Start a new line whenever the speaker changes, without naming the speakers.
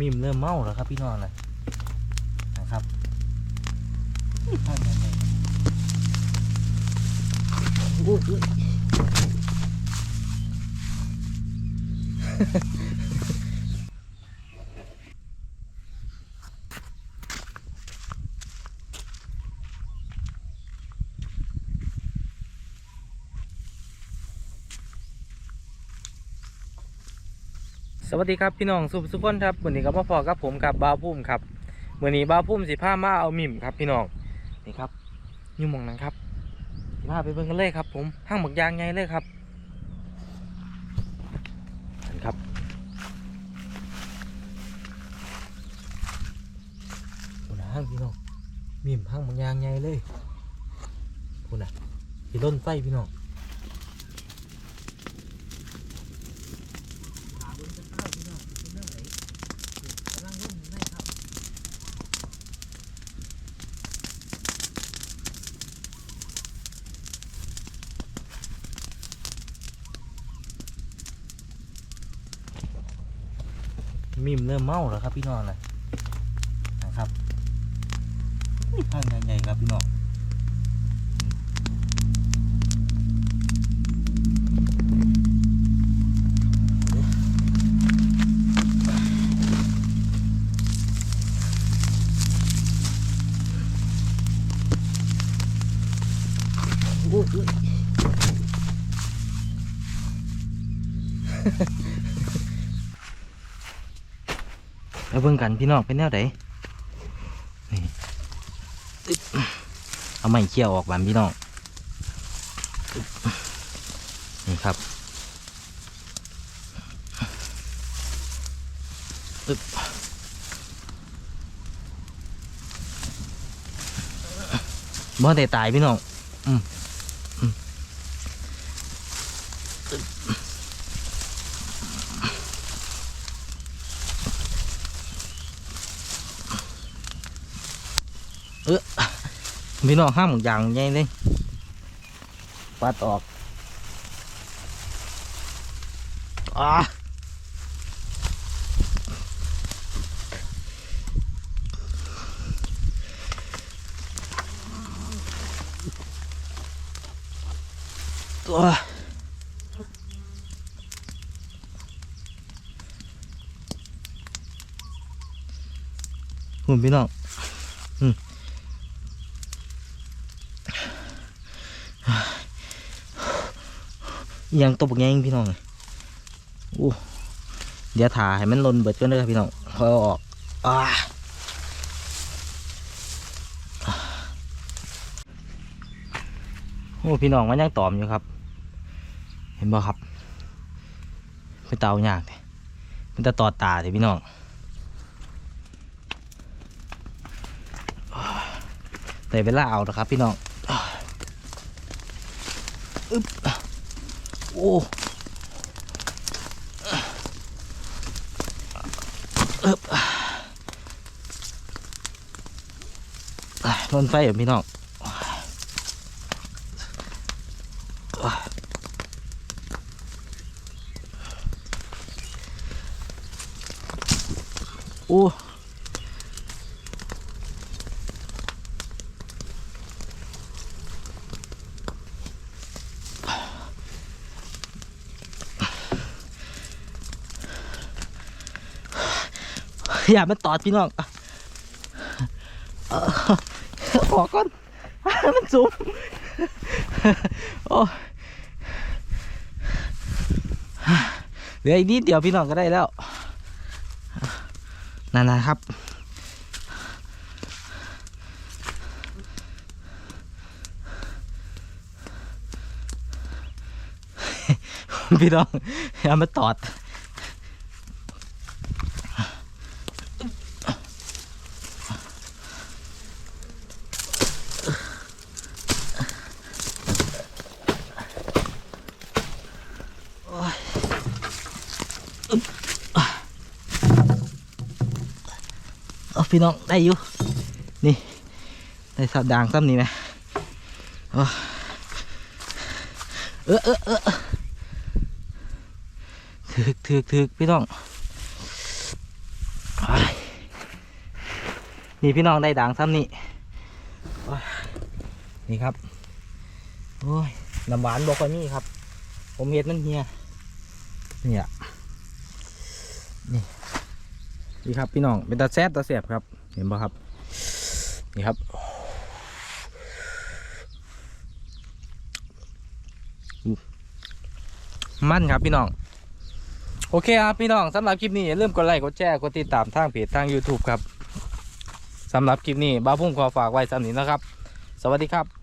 มิมเริ่มเมาแล้วครับพี่น้องเลยนะครับข้างในเลยอุ๊ย วัสดีครับพี่น้องสุภสุขคนครับวันนี้ก็มาพอกับผมกับบาวพุ่มครับวันนี้บาวพุ่มสิผ้ามาเอามิมครับพี่น้องนี่ครับยุ่มองนั้นครับสิผ้าไปเบิ่งกันเลยครับผมห้างหมกยางไงเลยครับนั่นครับคุณห้างพี่น้องมิมห้างหมกยางไงเลยคุณน่ะที่ต้นไฟพี่น้องหาเบิ่งกันข้าวพี่น้องเป็นเรื่องไหนกำลังรุ่นอยู่ในครับ มิมเริ่มเมาแล้วครับพี่น้องเลยนะครับข้างใหญ่ๆครับพี่น้องอุ๊ยอุ๊ย แล้วเบิ่งกันพี่น้องเป็นแนวไหนนี่เอาไม้เขี่ยวออกบานพี่น้องนี่ครับอึบบ่ได้ตายพี่น้องอืมอืม พี่น้องห้ามอย่างใหญ่เลยปัดออกอ่าตัวหุ่นพี่น้องอืมอิห ยังตบแงงพี่น้องเลยอู้เดี๋ยวถ่าให้มันลนเบิดกันเลยครับพี่น้องพอยออกอ่าโอ้พี่น้องมันยังตอมอยู่ครับ เห็นบ่ครับไปเตายากเลยมันจะตอดตาเลยพี่น้องแต่เวลาเอานะครับพี่น้อง อึ๊บโอ้อึ๊บอะโดนไฟเหรอพี่น้องโอ้ อย่ามันตอดพี่น้องออออกก่อนมันสูงโอ้เหลืออีกนิดเดียวพี่น้องก็ได้แล้วนั่นนะครับพี่น้องอย่ามาตอด พี่น้องได้อยู่นี่ได้สับด่างซ้ำนี่ไหมเออเออเออถึกถึกถึกพี่น้องนี่พี่น้องได้ด่างซ้ำนี่นี่ครับโอ้ยน้ำหวานบอกว่านี่ครับ ผมเห็ดมันเฮียเนี่ยนี่ นี่ครับพี่น้องเป็นตาแซบตาแสบครับ เห็นป่ะครับ นี่ครับ มั่นครับพี่น้อง โอเคครับพี่น้องสำหรับคลิปนี้อย่าลืมกดไลค์กดแชร์กดติดตามทางเพจทาง YouTube ครับสำหรับคลิปนี้บ้าพุ่งขอฝากไว้สำหรับนี้นะครับ สวัสดีครับ